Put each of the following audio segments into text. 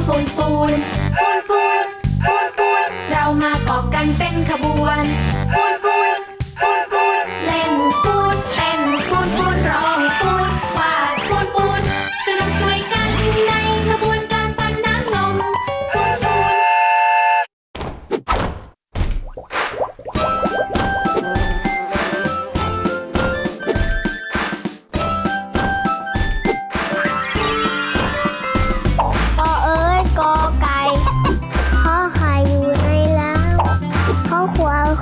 นปูนปูนปูนปูนปูนปูนเรามาเกาะกันเป็นขบวน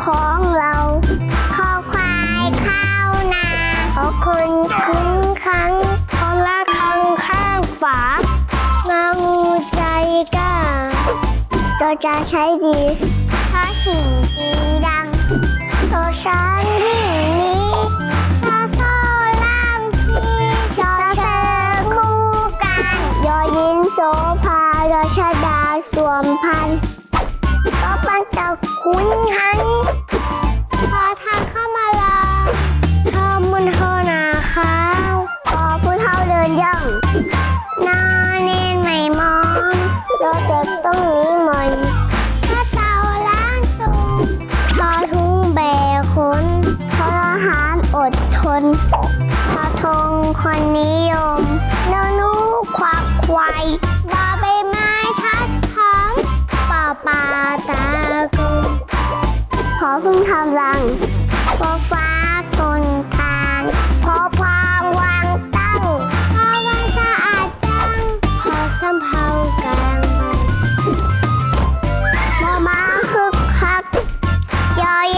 ของเราข้อควายข้าวนาขอคนคึ้งคังข้อละคังข้างฝามางูใจกล้าตัวจะใช้ดีถ้าหิ่งตีดังตัวช้างหิ่งนี้ถ้าโซ่ล่ามที่จอเธอคู่กันยอยินโสภายอชดาสวมพันก็ปันจะคุ้นหัน Oh, yeah.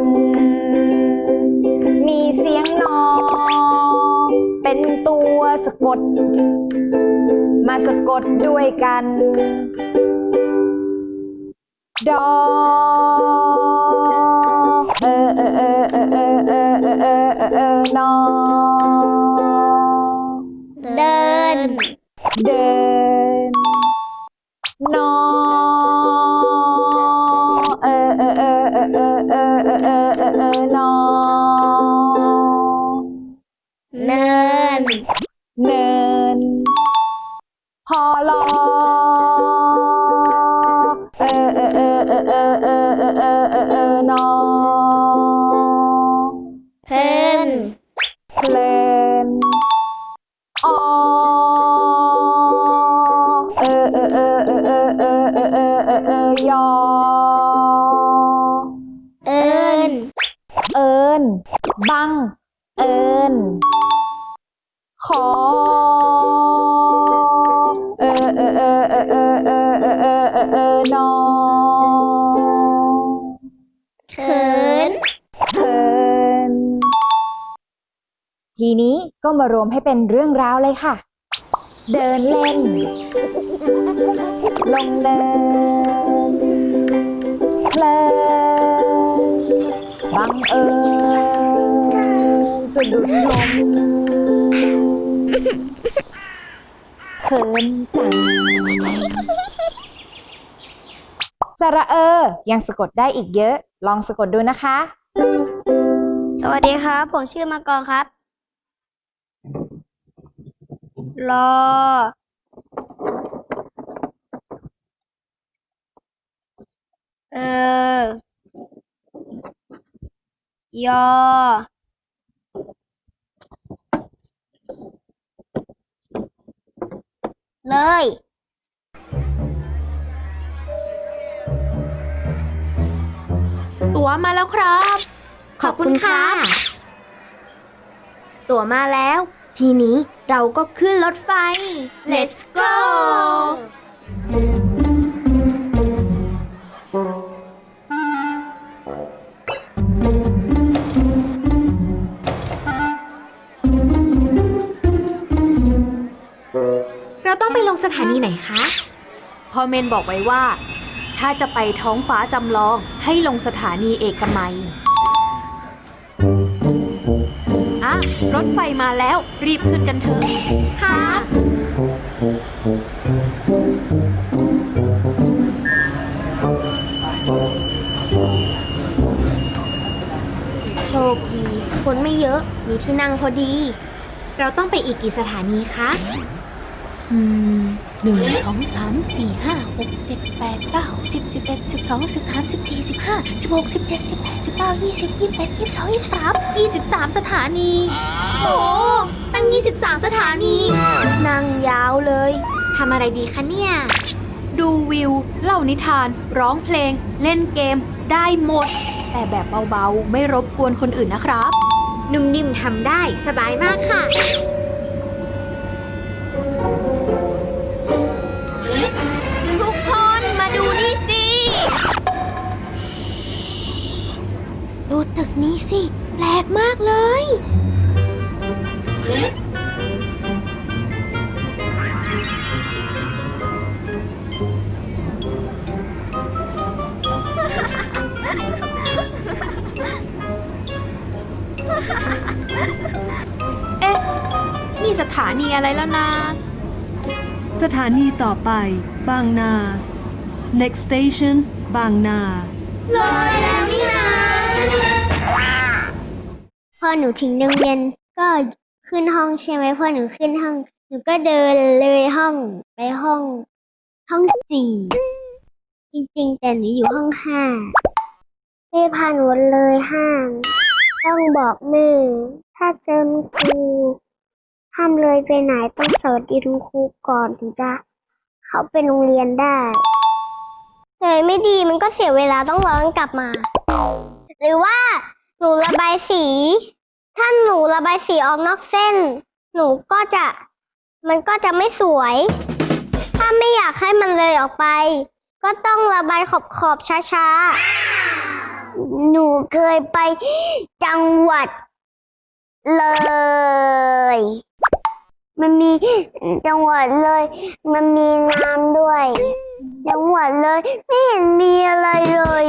มีเสียงนอ เป็นตัวสะกด มาสะกดด้วยกัน ดอ เออเออเออเออเออเออเออเออเออเออนอ เดิน เดิน นเพลิน มารวมให้เป็นเรื่องราวเลยค่ะ เดินเล่น ลงเดินเพลินบังเอิญสะดุดลมเขินจังสระเออ ยังสะกดได้อีกเยอะ ลองสะกดดูนะคะ สวัสดีครับ ผมชื่อมังกรครับ รอ เออยอ เลย ตั๋วมาแล้วครับ ขอบคุณค่ะ ตั๋วมาแล้ว ทีนี้ เราก็ขึ้นรถไฟ Let's go เราต้องไปลงสถานีไหนคะพ่อเมนบอกไว้ว่า ถ้าจะไปท้องฟ้าจำลองให้ลงสถานีเอกมัย รถไฟมาแล้ว รีบขึ้นกันเถอะค่ะโชคดี คนไม่เยอะ มีที่นั่งพอดี เราต้องไปอีกกี่สถานีคะ อืม หนึ่งสองสามสี่ห้าหกเจ็ดแปดเก้าสิบสิบเอ็ดสิบสองสิบสามสิบสี่สิบห้าสิบหกสิบเจ็ดสิบแปดสิบเก้ายี่สิบยี่สิบเอ็ดยี่สิบสองยี่สิบสามยี่สิบสามสถานีโอ้ตั้งยี่สิบสามสถานีนั่งยาวเลยทำอะไรดีคะเนี่ย ดูวิว เล่านิทาน ร้องเพลง เล่นเกม ได้หมด แต่แบบเบาๆ ไม่รบกวนคนอื่นนะครับ นุ่มนิ่มทำได้สบายมากค่ะ ตึกนี้สิ แปลกมากเลย เอ๊ะ นี่สถานีอะไรแล้วนะ สถานีต่อไป บางนา next station บางนา เลยแล้ว พอหนูถึงโรงเรียนก็ขึ้นห้องใช่ไหมพอหนูขึ้นห้อง หนูก็เดินเลยห้องไปห้อง ห้องสี่จริงๆ แต่หนูอยู่ห้องห้าแม่พาหนูเลยห้าง ต้องบอกแม่ถ้าเจอครูห้ามเลยไปไหนต้องสวัสดีคุณครูก่อนถึงจะเข้าไปโรงเรียนได้เลยไม่ดีมันก็เสียเวลาต้องร้อนกลับมา หรือว่า หนูระบายสี ถ้าหนูระบายสีออกนอกเส้น หนูก็จะ มันก็จะไม่สวย ถ้าไม่อยากให้มันเลยออกไป ก็ต้องระบายขอบขอบๆช้าๆ หนูเคยไปจังหวัด เลย มันมีจังหวัดเลย มันมีน้ำด้วย จังหวัดเลย ไม่เห็นมีอะไรเลย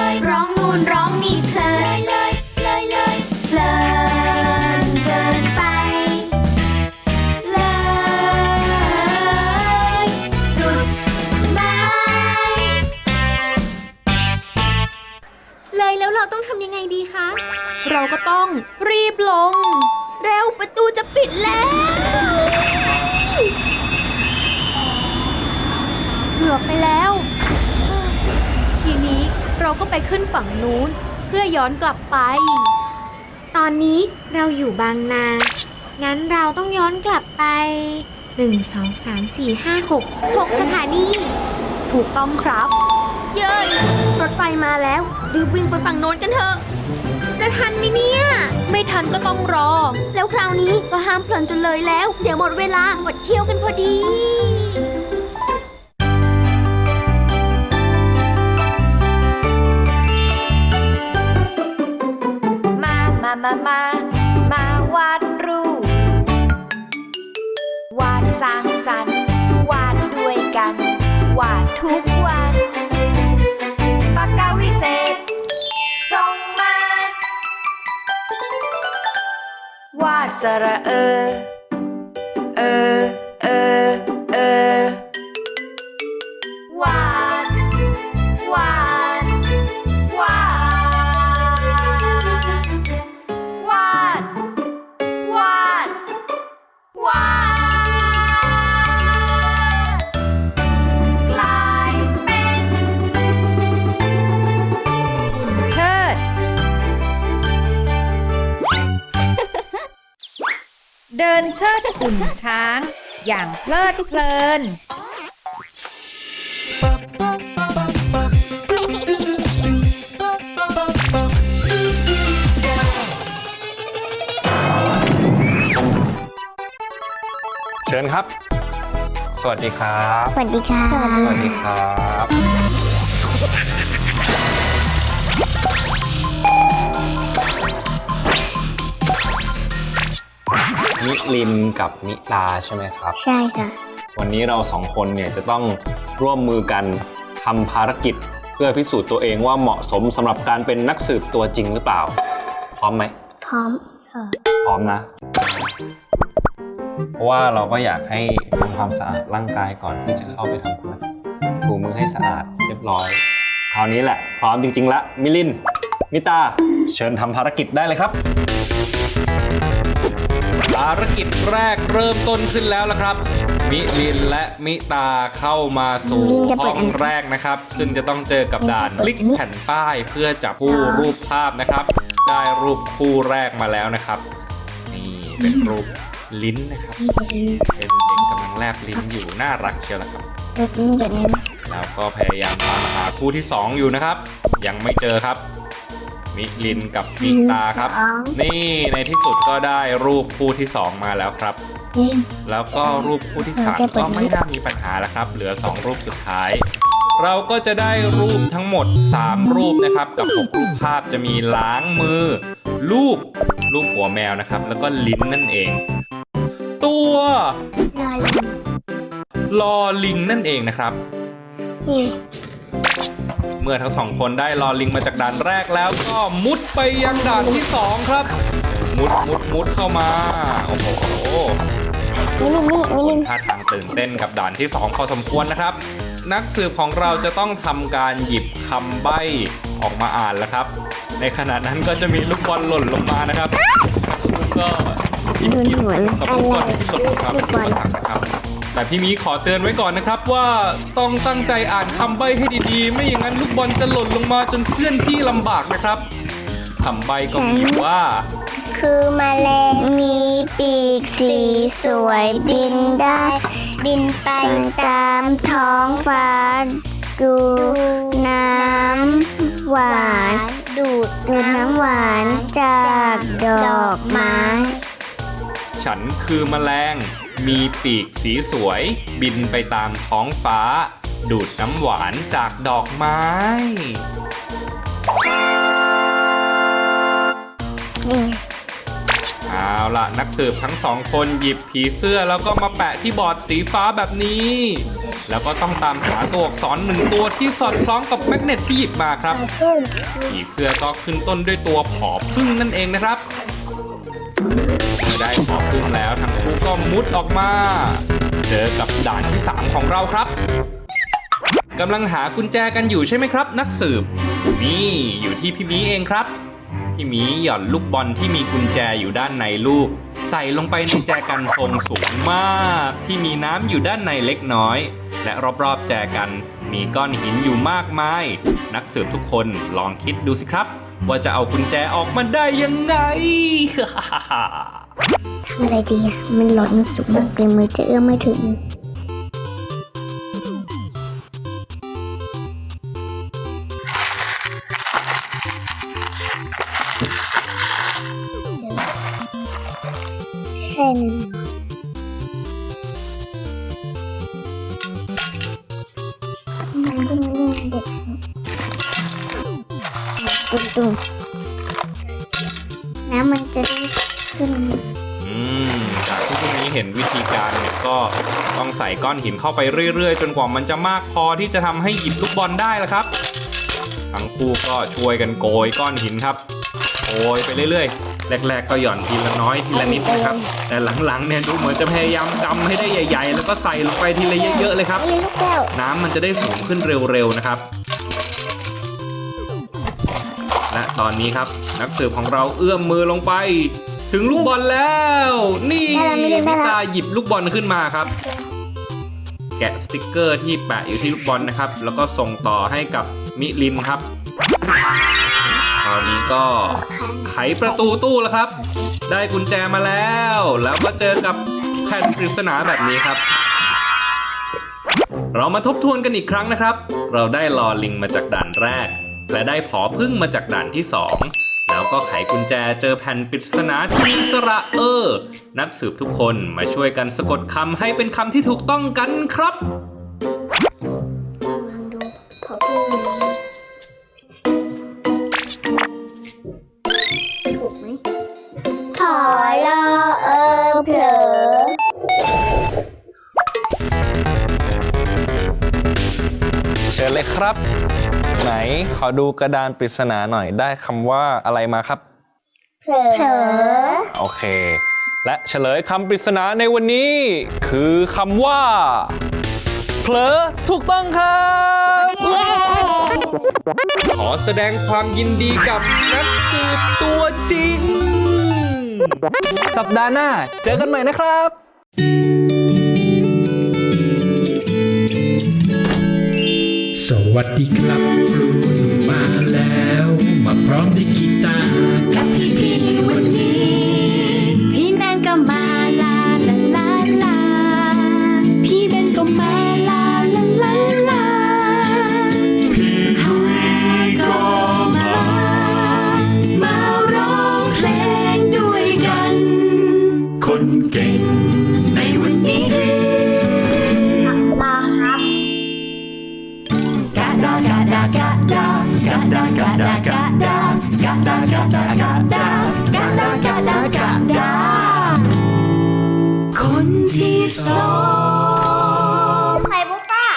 เลยร้องนู่นร้องนี่เพลินเลยเลยเลยเพลินเกินไป เลยจุดหมายเลยแล้วเราต้องทำยังไงดีคะ เราก็ต้องรีบลง เร็วประตูจะปิดแล้ว เกือบไปแล้ว เราก็ไปขึ้นฝั่งนู้น เพื่อย้อนกลับไป ตอนนี้เราอยู่บางนา งั้นเราต้องย้อนกลับไป 1 2 3 4 5 6 6 สถานี ถูกต้องครับ เย้ยรถไฟมาแล้วรีบวิ่งไปฝั่งโน้นกันเถอะ จะทันไหมเนี่ย ไม่ทันก็ต้องรอ แล้วคราวนี้ก็ห้ามเพลินจนเลยแล้ว เดี๋ยวหมดเวลาหมดเที่ยวกันพอดีามามามาวาดรูป วาดสร้างสรรค์ วาดด้วยกัน วาดทุกวันปากกาวิเศษ จงมา วาดสระเออ เออ เดินเชิดอุ่นช้าง อย่างเพลิดเพลิน เชิญครับ สวัสดีครับ สวัสดีค่ะ สวัสดีครับ มิลินกับมิตาใช่ไหมครับ ใช่ค่ะ วันนี้เราสองคนเนี่ยจะต้องร่วมมือกันทำภารกิจเพื่อพิสูจน์ตัวเองว่าเหมาะสมสำหรับการเป็นนักสืบตัวจริงหรือเปล่า พร้อมไหม พร้อมค่ะพร้อมนะ เพราะว่าเราก็อยากให้ทำความสะอาดร่างกายก่อนที่จะเข้าไปทำภารกิจถูมือให้สะอาดเรียบร้อย คราวนี้แหละ พร้อมจริงๆละมิลิน มิตา เชิญทำภารกิจได้เลยครับ ภารกิจแรกเริ่มต้นขึ้นแล้วละครับ มิลินและมิตาเข้ามาสู่มิลินจะเปิห้ดองอันแรกนะครับ ซึ่งจะต้องเจอกับด่านคลิกแผ่นป้ายเพื่อจับคู่รูปภาพนะครับ ได้รูปคู่แรกมาแล้วนะครับ นี่เป็นรูปลิ้นนะครับ เป็นเด็กกำลังแลบลิ้นอยู่น่ารักเชียวละครับเด็กนี่เด็กนี่แล้วก็พยายามตามหาคู่ที่ 2 อยู่นะครับ ยังไม่เจอครับ มิลินกับมิตาครับ นี่ในที่สุดก็ได้รูปคู่ที่ 2 มาแล้วครับนี่แล้วก็รูปคู่ที่เราจะ3เปิก็ดไม่น่ามีปัญหาแล้วครับ เหลือ 2 รูปสุดท้าย เราก็จะได้รูปทั้งหมด 3 รูปนะครับ กับ 6 รูปภาพจะมีล้างมือ รูปรูปหัวแมวนะครับ แล้วก็ลิ้นนั่นเอง ตัวลอยลอลิงนั่นเองนะครับนี่ เมื่อทั้งสองคนได้ลอลิงมาจากด่านแรกแล้วก็มุดไปยังด่านที่สองครับ มุดมุดมุดเข้ามา โอ้โหมิลินนี่มิลินท่าทางตื่นเต้นกับด่านที่สองพอสมควรนะครับ นักสืบของเราจะต้องทำการหยิบคำใบ้ออกมาอ่านแล้วครับ ในขณะนั้นก็จะมีลูกบอลหล่นลงมานะครับแล้วก็หยิบโดนหยิบหัวเลยกับอะลูกไรบอลที่หล่นลงมาลูกบอลนะครับ แต่พี่มีขอเตือนไว้ก่อนนะครับว่าต้องตั้งใจอ่านคำใบ้ให้ดีๆ ไม่อย่างนั้นลูกบอลจะหล่นลงมาจนเพื่อนพี่ลำบากนะครับคำใบ้ก็มีว่า คือแมลงมีปีกสีสวยบินได้ บินไปตามท้องฟ้า ดูน้ำหวาน ดูดน้ำหวานจากดอกไม้ ฉันคือแมลง มีปีกสีสวย บินไปตามท้องฟ้า ดูดน้ำหวานจากดอกไม้นี่เอาล่ะ นักสืบทั้งสองคนหยิบผีเสื้อแล้วก็มาแปะที่บอร์ดสีฟ้าแบบนี้ แล้วก็ต้องตามหาตัวอักษรหนึ่งตัวที่สอดคล้องกับแมกเนตที่หยิบมาครับ ผีเสื้อก็ขึ้นต้นด้วยตัวผอพึ่งนั่นเองนะครับ เมื่อได้ผอพึ่งแล้วทั้งคู่ก็มุดออกมา เจอกับด่านที่ 3 ของเราครับกำลังหากุญแจกันอยู่ใช่ไหมครับ นักสืบ นี่อยู่ที่พี่มีเองครับ พี่มีหย่อนลูกบอลที่มีกุญแจอยู่ด้านในลูก ใส่ลงไปในแจกันทรงสูงมาก ที่มีน้ำอยู่ด้านในเล็กน้อย และรอบๆแจกัน มีก้อนหินอยู่มากมาย นักสืบทุกคนลองคิดดูสิครับ ว่าจะเอากุญแจออกมาได้ยังไง ทำอะไรดีอะมันหล่นมันสูงมากเลยมือจะเอื้อมไม่ถึง แค่นั้นมัน ดูน้ำมันจะได้ขึ้นอืมจากที่พวกนี้เห็นวิธีการเนี่ยก็ต้องใส่ก้อนหินเข้าไปเรื่อยๆ จนกว่ามันจะมากพอที่จะทำให้หยิบลูกบอลได้ละครับ ทั้งคู่ก็ช่วยกันโกยก้อนหินครับโกยไปเรื่อยๆ แรก ๆ ก็หย่อนทีละน้อยทีละนิดนะครับ แต่หลังๆเนี่ยดูเหมือนจะพยายามจำให้ได้ใหญ่ ๆ แล้วก็ใส่ลงไปทีละเยอะๆเลยครับน้ํน้ำมันจะได้สูงขึ้นเร็วๆนะครับ และตอนนี้ครับนักสืบของเราเอื้อมมือลงไป ถึงลูกบอลแล้ว นี่มิตาหยิบลูกบอลขึ้นมาครับ แกะสติกเกอร์ที่แปะอยู่ที่ลูกบอลนะครับ แล้วก็ส่งต่อให้กับมิลินครับ ตอนนี้ก็ไขประตูตู้แล้วครับ ได้กุญแจมาแล้ว แล้วก็เจอกับแผ่นปริศนาแบบนี้ครับเรามาทบทวนกันอีกครั้งนะครับ เราได้ลอลิงมาจากด่านแรก และได้ผอพึ่งมาจากด่านที่ 2 แล้วก็ไขกุญแจเจอแผ่นปริศนาที่สระเออ นักสืบทุกคนมาช่วยกันสะกดคำให้เป็นคำที่ถูกต้องกันครับลองดูผอพึ่งถูกไหมผอลอเออเผลอเชิญเลยครับ ไหน ขอดูกระดานปริศนาหน่อยได้คำว่าอะไรมาครับ เผลอโอเค และเฉลยคำปริศนาในวันนี้ คือคำว่า เผลอถูกต้องครับ ขอแสดงความยินดีกับนักสืบตัวจริง สัปดาห์หน้าเจอกันใหม่นะครับ สวัสดีครับครูนุมาแล้ว มาพร้อมด้วยกีตาร์กับพี่พี่วันนี้ พี่แนนก็มาลาลาลาลา พี่เบนก็มาลาลาลาลา พี่ลุยก็มา มาร้องเพลงด้วยกัน คนเก่ง ดากะดากะดากะดากะดากะดากะดากะดาคนที่สองไข่มุกค่ะ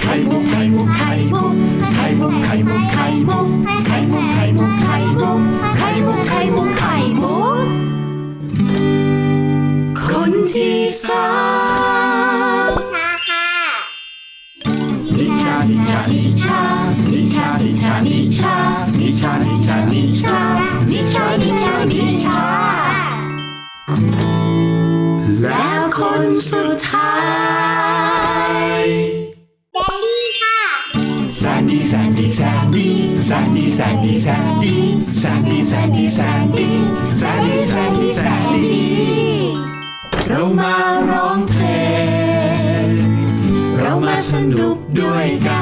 ไข่มุกไข่มุกไข่มุกไข่มุกไข่มุกไข่มุกไข่มุกไข่มุกไข่มุกไข่มุกไข่มุกไข่มุกคนที่สอง ชา นิชา นิชา นิชา นิชา นิชา นิชา นิชา นิชา นิชา แล้วคนสุดท้ายแซนดี้ค่ะแซนดี้แซนดี้แซนดี้แซนดี้แซนดี้แซนดี้แซนดี้แซนดี้แซนดี้แซนดี้แซนดี้แซนดี้เรามาร้องเพลง เรามาสนุกด้วยกัน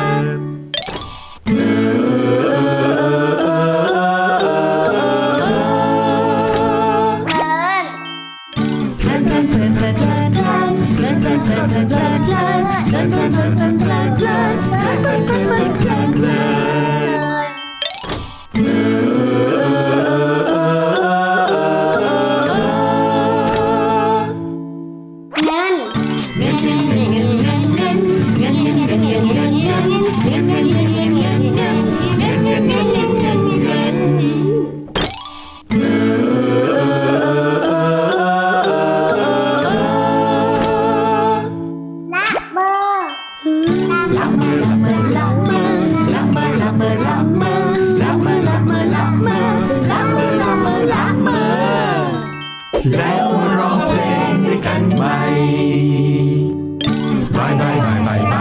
bye.